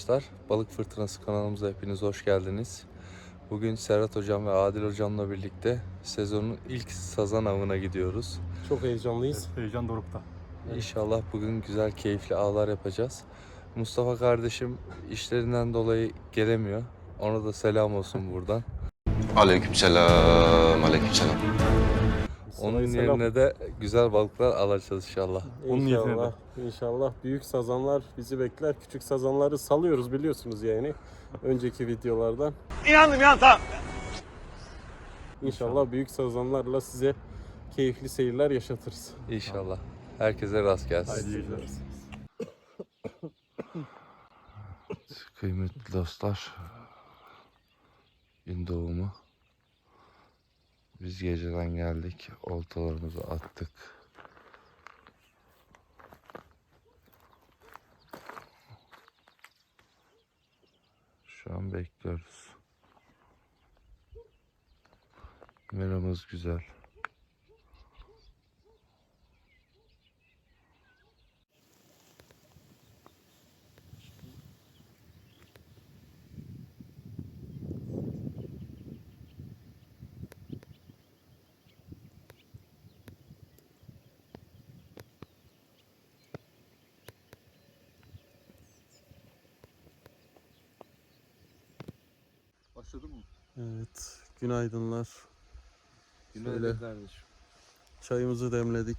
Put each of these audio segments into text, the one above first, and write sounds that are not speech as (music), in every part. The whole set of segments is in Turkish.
arkadaşlar. Balık Fırtınası kanalımıza hepiniz hoş geldiniz. Bugün Serhat Hocam ve Adil Hocam'la birlikte sezonun ilk sazan avına gidiyoruz. Çok heyecanlıyız. Heyecan dorukta. İnşallah bugün güzel keyifli avlar yapacağız. Mustafa kardeşim işlerinden dolayı gelemiyor. Ona da selam olsun buradan. Aleykümselam, aleykümselam. Onun Selam. yerine de güzel balıklar alacağız inşallah. Onun niyetine İnşallah, inşallah büyük sazanlar bizi bekler. Küçük sazanları salıyoruz biliyorsunuz yani. Önceki videolardan. İnandım ya tamam. İnşallah büyük sazanlarla size keyifli seyirler yaşatırız. İnşallah. Herkese rast gelsin. Kıymetli dostlar, gün doğumu. Biz geceden geldik, oltalarımızı attık. Şu an bekliyoruz. Meramız güzel. Başladı mı? Evet, günaydınlar. Günaydın Şöyle. kardeşim. Çayımızı demledik.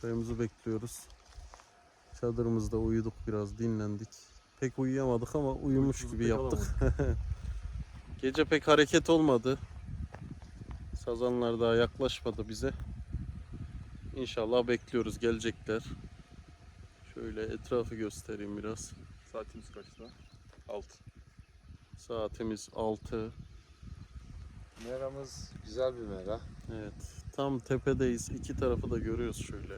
Çayımızı bekliyoruz. Çadırımızda uyuduk biraz, dinlendik. Pek uyuyamadık ama uyumuş Uykusuz gibi yaptık. (laughs) Gece pek hareket olmadı. Sazanlar daha yaklaşmadı bize. İnşallah bekliyoruz, gelecekler. Şöyle etrafı göstereyim biraz. Saatimiz kaçta? 6. Saatimiz 6. Meramız güzel bir mera. Evet. Tam tepedeyiz. İki tarafı da görüyoruz şöyle.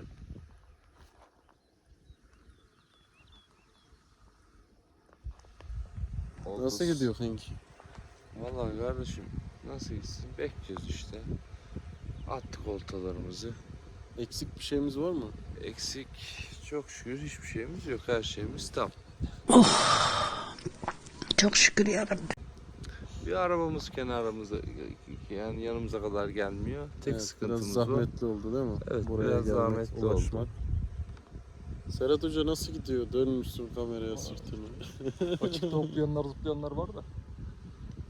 Nasıl gidiyor kanki? Vallahi kardeşim nasıl gitsin? Bekliyoruz işte. Attık oltalarımızı. Eksik bir şeyimiz var mı? Eksik çok şükür hiçbir şeyimiz yok. Her şeyimiz tam. Çok şükür yarabbim. Bir arabamız kenarımızda yani yanımıza kadar gelmiyor. Tek Evet, sıkıntımız biraz o. zahmetli oldu değil mi? Evet, Buraya biraz gelmek, zahmetli oldu. ulaşmak. Serhat Hoca nasıl gidiyor? Dönmüşsün kameraya sırtını. Açıkta hoplayanlar (laughs) zıplayanlar var da.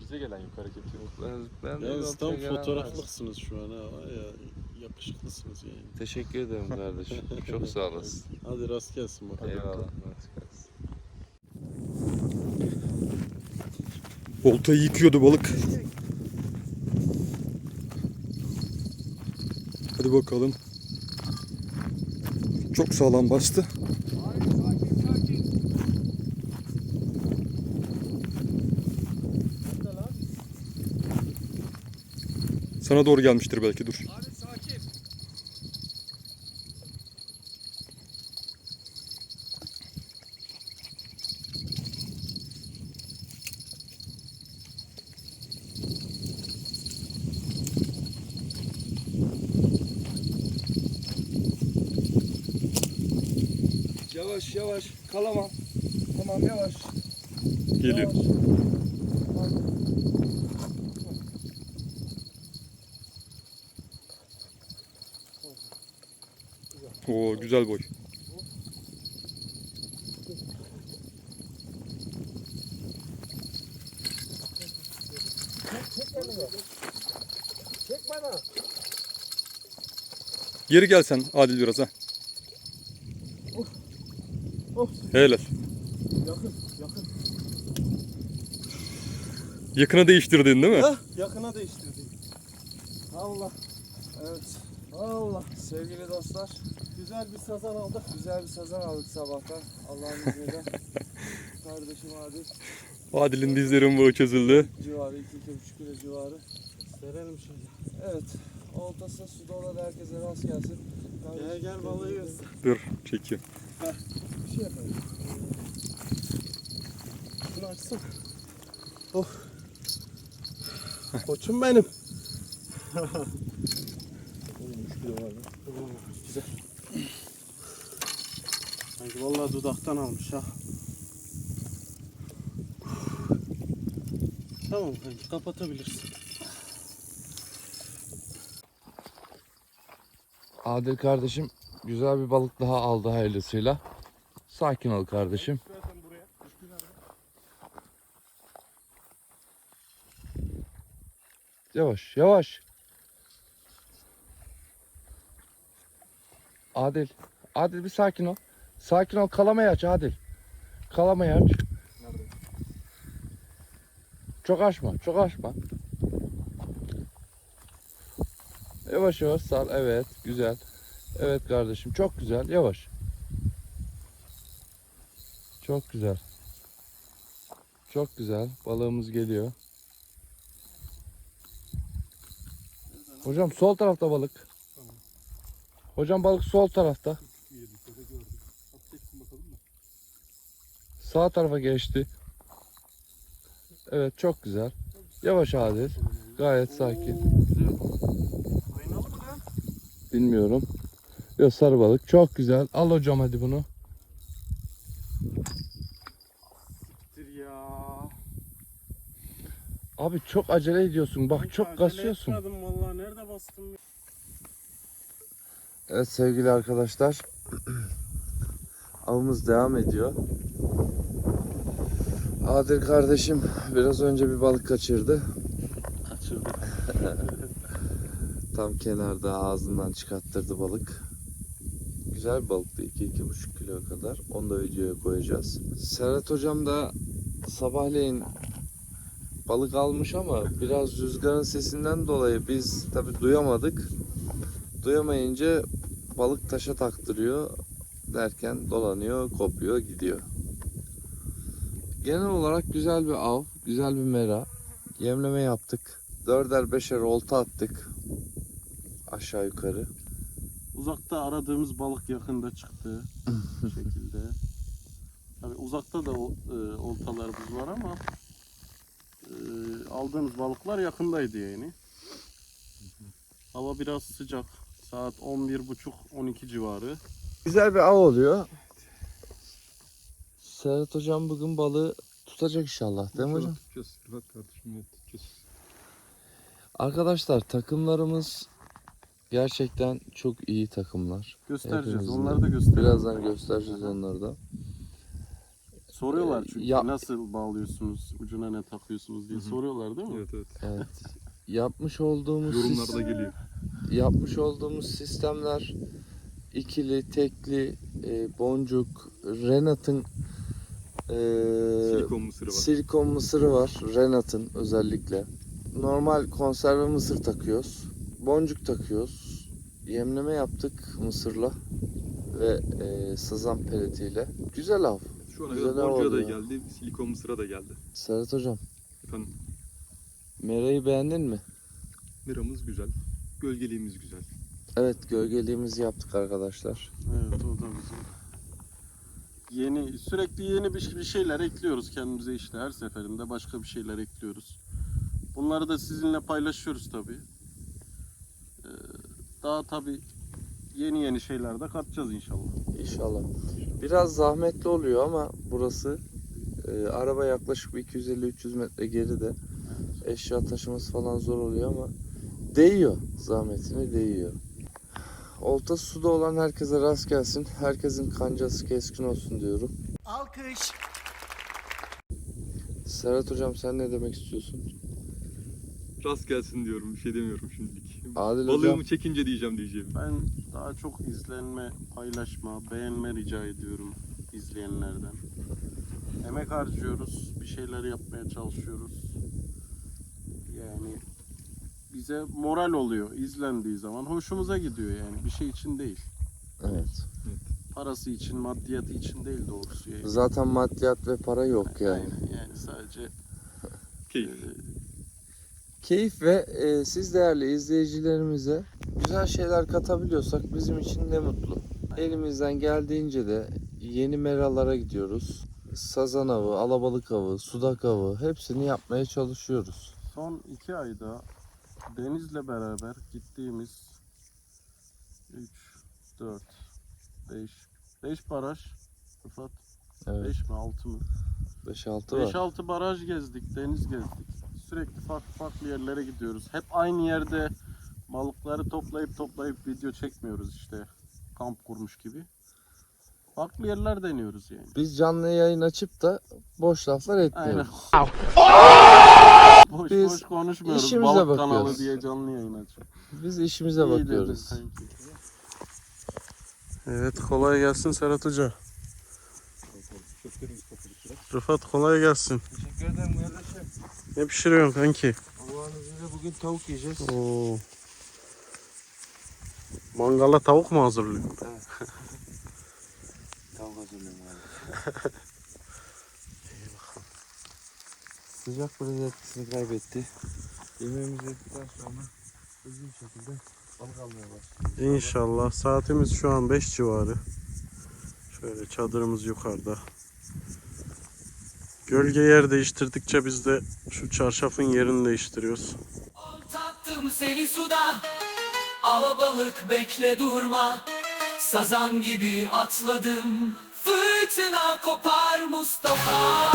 Bize gelen yok hareket yok. Ben, ben Yalnız tam fotoğraflıksınız şu an ha. Ya, yakışıklısınız yani. Teşekkür ederim kardeşim. çok sağ olasın. Hadi rast gelsin bakalım. Eyvallah. Rast gelsin. Oltayı yıkıyordu balık. Hadi bakalım. Çok sağlam bastı. Sana doğru gelmiştir belki dur. Yavaş yavaş kalamam. Tamam yavaş. Geliyor. Oo güzel boy. Geri gelsen Adil biraz ha. Helal. Yakın yakın. Yakına değiştirdin değil mi? Hah, yakına değiştirdik. Allah. Evet. Allah. Sevgili dostlar. Güzel bir sazan aldık. Güzel bir sazan aldık sabahtan. Allah'ın izniyle. (laughs) Kardeşim Adil Adil'in dizlerin bağı çözüldü. civarı 2-2,5 kilo civarı. Verelim şöyle. Evet. Oltası suda olan herkese rast gelsin. Gel gel balığı göster. Dur çekiyor. Bir şey yapalım. Şunu açsın. Oh. Koçum benim. Güzel. Sanki vallahi dudaktan almış ha. Tamam kanki kapatabilirsin. Adil kardeşim güzel bir balık daha aldı hayırlısıyla. Sakin ol kardeşim. Yavaş yavaş. Adil. Adil bir sakin ol. Sakin ol kalamayı aç Adil. Kalamayı aç. Çok açma çok açma. Yavaş yavaş sal. Evet güzel. Evet kardeşim çok güzel. Yavaş. Çok güzel. Çok güzel. Balığımız geliyor. Hocam sol tarafta balık. Hocam balık sol tarafta. Sağ tarafa geçti. Evet çok güzel. Yavaş Adil. Gayet sakin. Bilmiyorum. Yok sarı balık. Çok güzel. Al hocam hadi bunu. Siktir ya. Abi çok acele ediyorsun. Bak Kanki çok kasıyorsun. etmedim vallahi nerede bastım? Evet sevgili arkadaşlar. (clears throat) Avımız devam ediyor. Adil kardeşim biraz önce bir balık kaçırdı. Kaçırdım. (laughs) Tam kenarda ağzından çıkarttırdı balık. Güzel bir balıktı. 2-2,5 kilo kadar. Onu da videoya koyacağız. Serhat hocam da sabahleyin balık almış ama biraz rüzgarın sesinden dolayı biz tabi duyamadık. Duyamayınca balık taşa taktırıyor derken dolanıyor, kopuyor, gidiyor. Genel olarak güzel bir av, güzel bir mera. Yemleme yaptık. Dörder beşer olta attık. Aşağı yukarı. Uzakta aradığımız balık yakında çıktı. Bu (laughs) şekilde. Tabii uzakta da o, e, oltalarımız var ama aldığımız balıklar yakındaydı yani. Hava biraz sıcak. Saat 11.30-12 civarı. Güzel bir av oluyor. Serhat hocam bugün balığı tutacak inşallah değil mi hocam? Tutacağız. Bak kardeşim net tutacağız. Arkadaşlar takımlarımız gerçekten çok iyi takımlar. Göstereceğiz. Hepimizin Onları da göstereceğiz. Birazdan göstereceğiz onları da. Soruyorlar çünkü Ya- nasıl bağlıyorsunuz, ucuna ne takıyorsunuz diye Hı hı. soruyorlar değil mi? Evet evet. Evet. Yapmış olduğumuz sis- Yorumlarda geliyor. yapmış olduğumuz sistemler ikili, tekli, e, boncuk, Renat'ın e, Silikon mısırı var. silikon mısırı var. Renat'ın özellikle. Normal konserve mısır takıyoruz. Boncuk takıyoruz. Yemleme yaptık mısırla ve e, sazan peletiyle. Güzel av. Şu ana Güzel kadar boncuğa da oldu ya. geldi. Silikon mısıra da geldi. Serhat hocam, Efendim merayı beğendin mi? meramız güzel. Gölgeliğimiz güzel. Evet, gölgeliğimizi yaptık arkadaşlar. Evet o da bizim. Yeni sürekli yeni bir, bir şeyler ekliyoruz kendimize işte her seferinde başka bir şeyler ekliyoruz. Bunları da sizinle paylaşıyoruz tabi. daha tabi yeni yeni şeyler de katacağız inşallah. İnşallah. Biraz zahmetli oluyor ama burası e, araba yaklaşık bir 250-300 metre geride. Eşya taşıması falan zor oluyor ama değiyor. Zahmetine değiyor. Oltası suda olan herkese rast gelsin. Herkesin kancası keskin olsun diyorum. Alkış. Serhat hocam sen ne demek istiyorsun? Rast gelsin diyorum. Bir şey demiyorum şimdilik. Adil Balığımı hocam çekince diyeceğim diyeceğim. Ben daha çok izlenme, paylaşma, beğenme rica ediyorum izleyenlerden. Emek harcıyoruz, bir şeyler yapmaya çalışıyoruz. Yani bize moral oluyor izlendiği zaman. Hoşumuza gidiyor yani bir şey için değil. evet. Parası için, maddiyatı için değil doğrusu yani. Zaten maddiyat ve para yok yani. Aynen yani sadece Keyif. e, Keyif ve e, siz değerli izleyicilerimize güzel şeyler katabiliyorsak bizim için ne mutlu. Elimizden geldiğince de yeni meralara gidiyoruz. Sazan avı, alabalık avı, sudak avı hepsini yapmaya çalışıyoruz. son iki ayda Deniz'le beraber gittiğimiz 3, 4, 5, 5 baraj Rıfat Evet. 5 mi 6 mı? 5-6 var. 5-6 baraj gezdik, deniz gezdik. Sürekli farklı farklı yerlere gidiyoruz. Hep aynı yerde balıkları toplayıp toplayıp video çekmiyoruz işte. Kamp kurmuş gibi. Farklı yerler deniyoruz yani. Biz canlı yayın açıp da boş laflar Aynen. etmiyoruz. boş Biz boş konuşmuyoruz. işimize Balık kanalı bakıyoruz. diye canlı yayın açıyoruz. Biz işimize İyi bakıyoruz. Evet kolay gelsin Serhat Hoca. Rıfat kolay gelsin. Teşekkür ederim kardeşim. Ne pişiriyorsun kanki? Allah'ın izniyle bugün tavuk yiyeceğiz. Oo. Mangala tavuk mu hazırlıyorsun? (laughs) Tavuk hazırlıyorum abi. (laughs) Sıcak biraz etkisini kaybetti. Yemeğimizi yedikten sonra hızlı bir şekilde balık almaya başladık. İnşallah. Saatimiz şu an 5 civarı. Şöyle çadırımız yukarıda. Gölge yer değiştirdikçe biz de şu çarşafın yerini değiştiriyoruz. Tattım seni suda Alabalık bekle durma. Sazan gibi atladım Fırtına kopar Mustafa.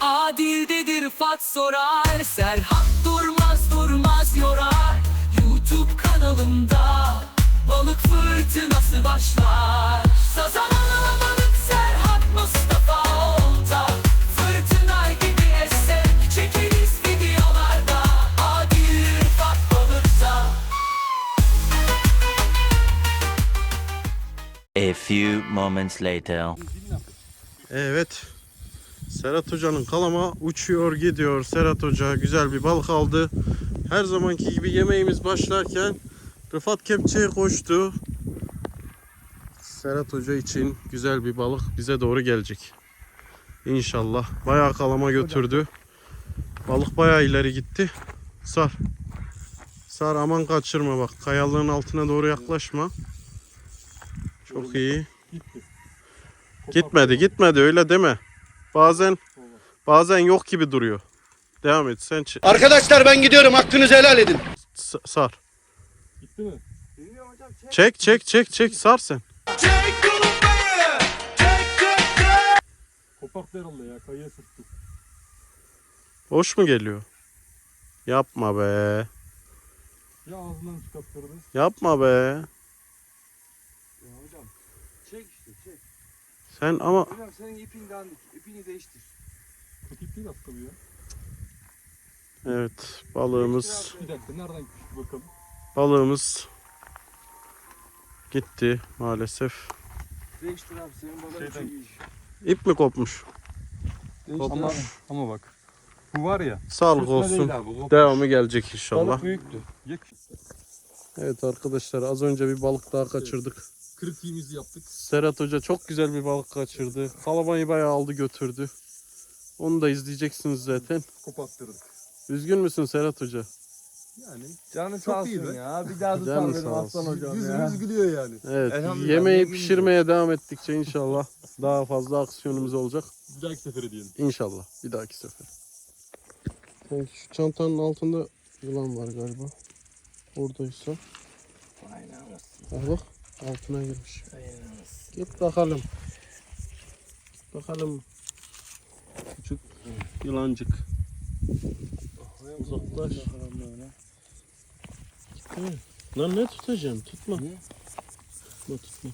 Adildedir Fat sorar Serhat durmaz durmaz yorar. YouTube kanalımda Balık fırtınası başlar Sazan alabalık Serhat Mustafa Olta Fırtına gibi esek Çekeriz videolarda Adil Fat balıkta A few moments later. Evet. Serhat Hoca'nın kalama uçuyor gidiyor. Serhat Hoca güzel bir balık aldı. Her zamanki gibi yemeğimiz başlarken Rıfat kepçeye koştu. Serhat Hoca için güzel bir balık bize doğru gelecek. İnşallah. Bayağı kalama götürdü. Balık bayağı ileri gitti. Sar. Sar aman kaçırma bak. Kayalığın altına doğru yaklaşma. Çok iyi. Gitmedi gitmedi öyle deme. Bazen bazen yok gibi duruyor. Devam et sen Arkadaşlar ben gidiyorum hakkınızı helal edin. s- sar. Gitti mi? Bilmiyorum hocam çek. Çek çek çek çek sar sen. Kopak herhalde ya. Kayıya sırttı. Boş mu geliyor? Yapma be. Ya ağzından çıkarttırdı. Yapma be. Ya hocam çek işte çek. Sen ama Hocam senin ipin dandik. İpini değiştir. Kötü değil aslında bu ya. evet balığımız Bir dakika nereden bakalım. Balığımız gitti maalesef. Değiştir abi senin balığın Şeyden- çok iyi. İp mi kopmuş? Ama, ama bak. Bu var ya. Sağlık olsun. abi. Devamı gelecek inşallah. Balık büyüktü. Yek. Evet arkadaşlar az önce bir balık daha kaçırdık. Kritiğimizi yaptık. Serhat Hoca çok güzel bir balık kaçırdı. Kalamayı bayağı aldı götürdü. Onu da izleyeceksiniz zaten. Kopattırdık. Üzgün müsün Serhat Hoca? Yani Canı Çok sağ iyi olsun be. ya. Bir daha Canı tutar sağ benim olsun. aslan hocam ya. yüzümüz gülüyor yani. Evet. Elhamdülillah, Yemeği pişirmeye devam ettikçe inşallah daha fazla aksiyonumuz olacak. Bir dahaki sefere diyelim. İnşallah. Bir dahaki sefer. Şu çantanın altında yılan var galiba. Oradaysa. Ah bak altına girmiş. Git bakalım. Git bakalım. Küçük yılancık. Uzaklaş. Mi? Lan ne tutacaksın? Tutma. Tutma tutma.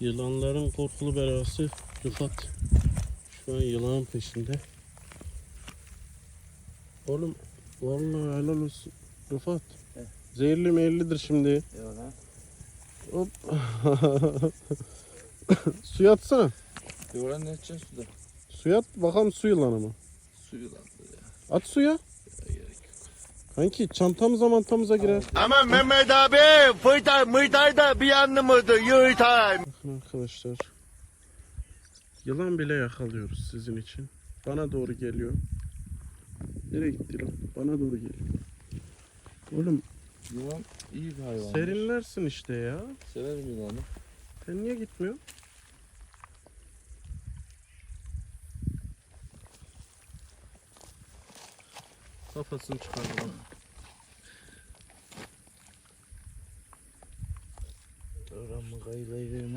Yılanların korkulu belası Rıfat. Şu an yılan peşinde. Oğlum vallahi helal olsun. Rıfat. Zehirli meyillidir şimdi. Yok lan. Hop. (laughs) Suya atsana. Yok lan ne edeceksin suda? Suya at bakalım su yılanı mı? Suyu lan. At suya. Kanki çantamıza mantamıza girer. Aman Mehmet abi fıytay mıytay da bir yığıtay. Bakın arkadaşlar. Yılan bile yakalıyoruz sizin için. Bana doğru geliyor. Nereye gitti lan? Bana doğru geliyor. Oğlum Yılan iyi bir hayvan. serinlersin işte ya. Severim yılanı. Sen niye gitmiyor? Kafasını çıkardı bak. Programı kayılayım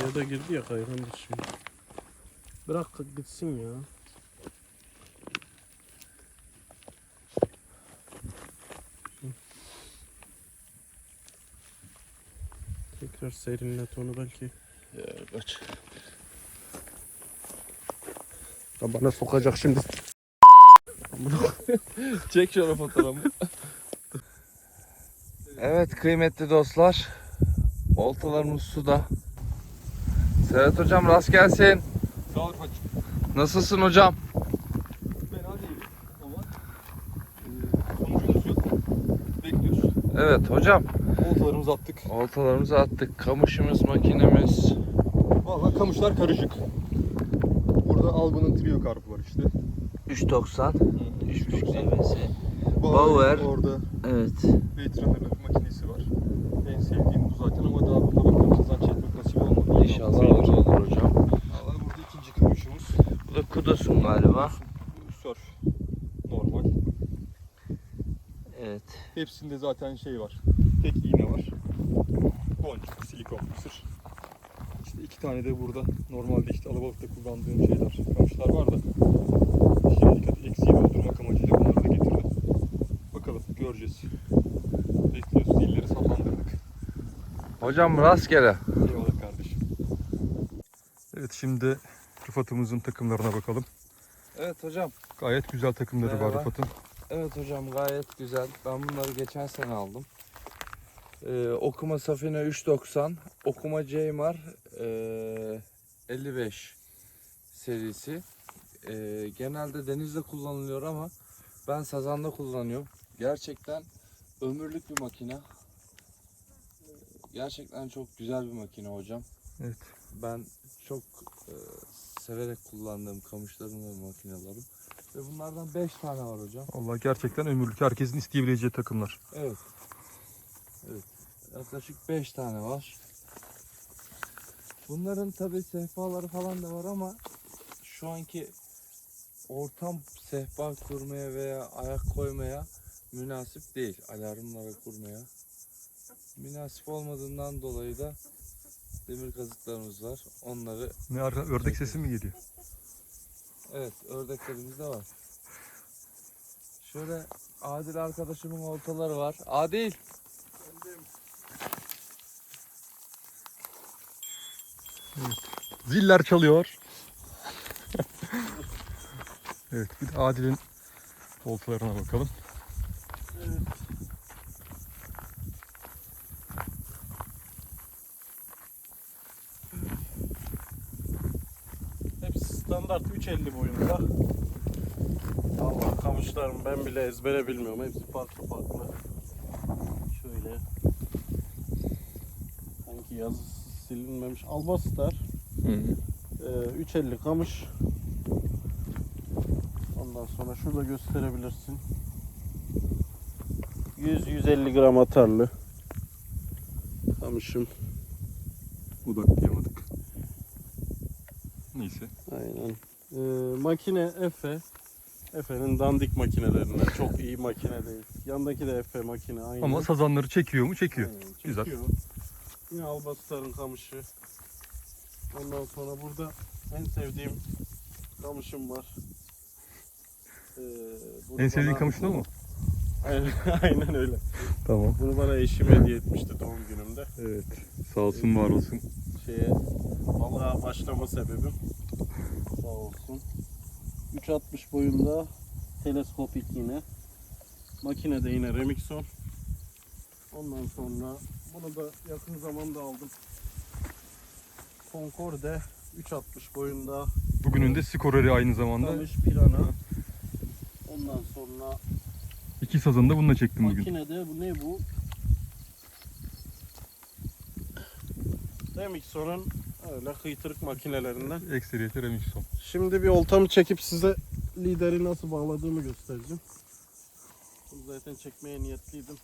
Ya da girdi ya kaygandır şimdi. Bırak gitsin ya. Tekrar serinlet onu belki. Ya kaç. Ya bana sokacak şimdi. (laughs) Çek şöyle fotoğrafı. evet kıymetli dostlar. Oltalarımız suda. Serhat hocam rast gelsin. Sağ ol koç. Nasılsın hocam? Fena değil ama sonuçta şu bekliyoruz. Evet hocam. Oltalarımızı attık. Oltalarımızı attık. Kamışımız, makinemiz. Valla kamışlar karışık. Burada Alba'nın trio karpı var işte. 390. 390. Bauer. Bauer. Orada Evet. Beytran'ın makinesi var. En sevdiğim bu zaten ama daha burada bakalım kazan çekmek nasip olmadı. İnşallah olur, olur hocam. Valla burada ikinci kamışımız. Bu da kudosun galiba. Surf. Normal. Evet. Hepsinde zaten şey var. Tek iğne var. Boncuk, silikon, mısır. İşte iki tane de burada normalde işte alabalıkta kullandığım şeyler, kamışlar var da. Şimdi dikkat eksiği doldurmak amacıyla bunları da getirdim. Bakalım göreceğiz. Bekliyoruz, zilleri sallandırdık. Hocam rastgele. Eyvallah kardeşim. Evet şimdi Rıfat'ımızın takımlarına bakalım. Evet hocam. Gayet güzel takımları var Merhaba. Rıfat'ın. Evet hocam gayet güzel. Ben bunları geçen sene aldım. Ee, okuma Safina 390, okuma Ceymar ee, 55 serisi. Ee, genelde denizde kullanılıyor ama ben sazanda kullanıyorum. Gerçekten ömürlük bir makine. Gerçekten çok güzel bir makine hocam. Evet. Ben çok ee, severek kullandığım kamışlarım ve makinelerim. Ve bunlardan 5 tane var hocam. Allah gerçekten ömürlük. Herkesin isteyebileceği takımlar. Evet. Evet. Yaklaşık 5 tane var. Bunların tabi sehpaları falan da var ama şu anki ortam sehpa kurmaya veya ayak koymaya münasip değil. Alarmlara kurmaya. Münasip olmadığından dolayı da demir kazıklarımız var. Onları Ne ara ördek sesi mi geliyor? Evet, ördeklerimiz de var. Şöyle Adil arkadaşımın oltaları var. Adil. Ziller çalıyor. (laughs) evet bir de Adil'in oltalarına bakalım. Hepsi standart 3.50 boyunda. Allah kamışlarım ben bile ezbere bilmiyorum. Hepsi farklı farklı. Şöyle. Sanki yazı silinmemiş. Albastar. Ee, 3.50 kamış. Ondan sonra şurada gösterebilirsin. 100-150 gram atarlı. Kamışım. Odaklayamadık. Neyse. Aynen. Ee, makine Efe. Efe'nin dandik makinelerinden. Çok iyi makine değil. Yandaki de Efe makine aynı. Ama sazanları çekiyor mu? Çekiyor. Aynen, Güzel. çekiyor. Yine Albastar'ın kamışı. Ondan sonra burada en sevdiğim kamışım var. Ee, En sevdiğin kamışın o mu? Aynen, (laughs) aynen öyle. Tamam. Bunu bana eşim hediye etmişti doğum günümde. Evet. Sağ olsun var olsun. şeye balığa başlama sebebim sağ olsun. 3.60 boyunda teleskopik yine. Makinede yine Remixon. Ondan sonra bunu da yakın zamanda aldım. Concorde 3.60 boyunda Bugünün de skoreri aynı zamanda. Kamış Pirana. Ondan sonra İki sazanı da bununla çektim bugün. makinede bu ne bu? Remixon'un öyle kıytırık makinelerinden. Ekseriyeti Remington. Şimdi bir oltamı çekip size lideri nasıl bağladığımı göstereceğim. Bunu zaten çekmeye niyetliydim.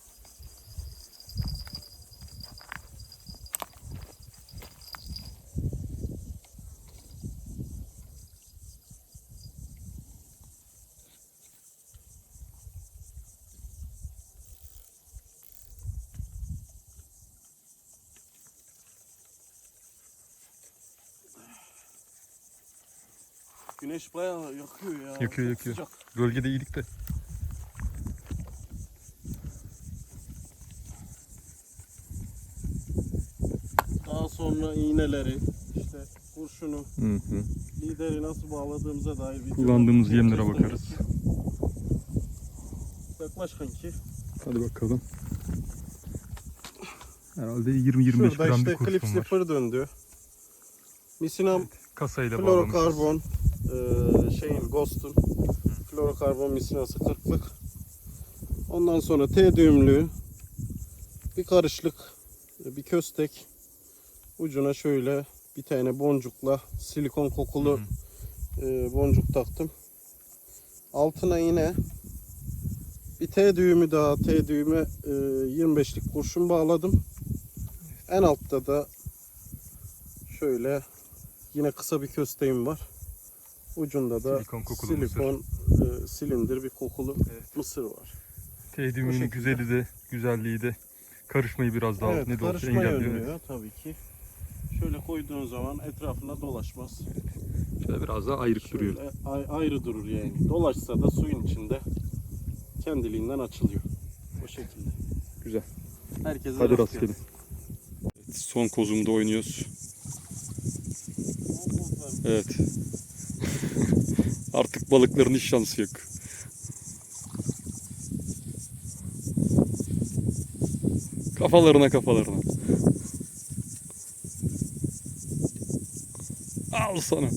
Güneş bayağı yakıyor ya. Yakıyor, Çok yakıyor. Sıcak. Gölgede iyilik de. Daha sonra iğneleri, işte kurşunu, Hı hı. lideri nasıl bağladığımıza dair video Kullandığımız yemlere bakarız. Yaklaş kanki. Hadi bakalım. Herhalde 20-25 Şurada gram işte bir kurşun var. slipper döndü. Misinam Kasayla bağlamışız. Florokarbon eee şeyin Ghost'un florokarbon misinası 40'lık. Ondan sonra T düğümlü bir karışlık bir köstek ucuna şöyle bir tane boncukla silikon kokulu eee, boncuk taktım. Altına yine bir T düğümü daha T düğüme eee, 25'lik kurşun bağladım. En altta da şöyle Yine kısa bir kösteğim var. Ucunda da Silikon kokulu silikon e, silindir bir kokulu mısır var. Şekilde. güzeli de güzelliği de karışmayı biraz daha evet, ne de olsa engelliyor. önlüyor tabii ki. Şöyle koyduğun zaman etrafına dolaşmaz. Şöyle biraz daha ayrık duruyor. Şöyle ay- ayrı durur yani. Dolaşsa da suyun içinde kendiliğinden açılıyor. O şekilde. Güzel. Herkese Hadi rast rastgele. Son kozumda oynuyoruz. Evet. Artık balıkların hiç şansı yok. Kafalarına kafalarına. Al sana.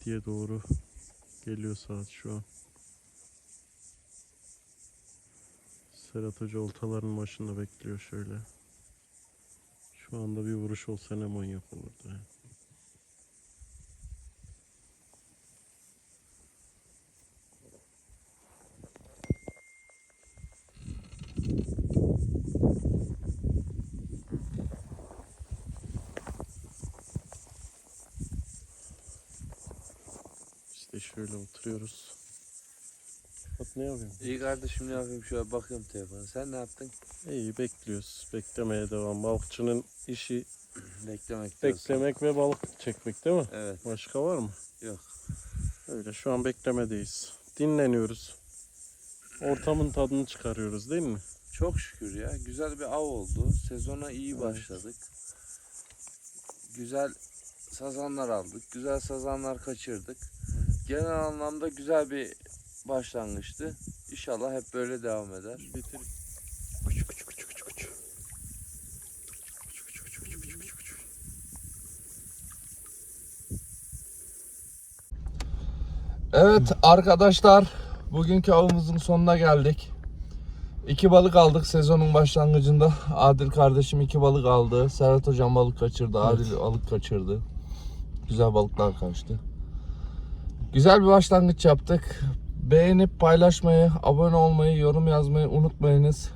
7'ye doğru geliyor saat şu an. Serhat Hoca oltaların başında bekliyor şöyle. Şu anda bir vuruş olsa ne manyak olurdu. ya. İşte şöyle oturuyoruz. Bak ne yapıyorum? İyi kardeşim ne yapayım şöyle bakıyorum telefona. Sen ne yaptın? İyi bekliyoruz. Beklemeye devam. Balıkçının işi (clears throat) Beklemek diyorsun. beklemek ve balık çekmek değil mi? Evet. Başka var mı? Yok. Öyle şu an beklemedeyiz. Dinleniyoruz. Ortamın tadını çıkarıyoruz değil mi? Çok şükür ya. Güzel bir av oldu. Sezona iyi Evet. başladık. Güzel sazanlar aldık. Güzel sazanlar kaçırdık. Genel anlamda güzel bir başlangıçtı. İnşallah hep böyle devam eder. Evet arkadaşlar bugünkü avımızın sonuna geldik. İki balık aldık sezonun başlangıcında. Adil kardeşim iki balık aldı. Serhat hocam balık kaçırdı. Adil balık kaçırdı. Güzel balıklar kaçtı. Güzel bir başlangıç yaptık. Beğenip paylaşmayı, abone olmayı, yorum yazmayı unutmayınız.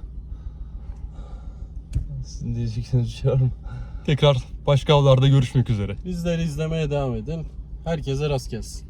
Sizin diyeceksiniz bir şey var mı? Tekrar başka avlarda görüşmek üzere. Bizleri izlemeye devam edin. Herkese rast gelsin.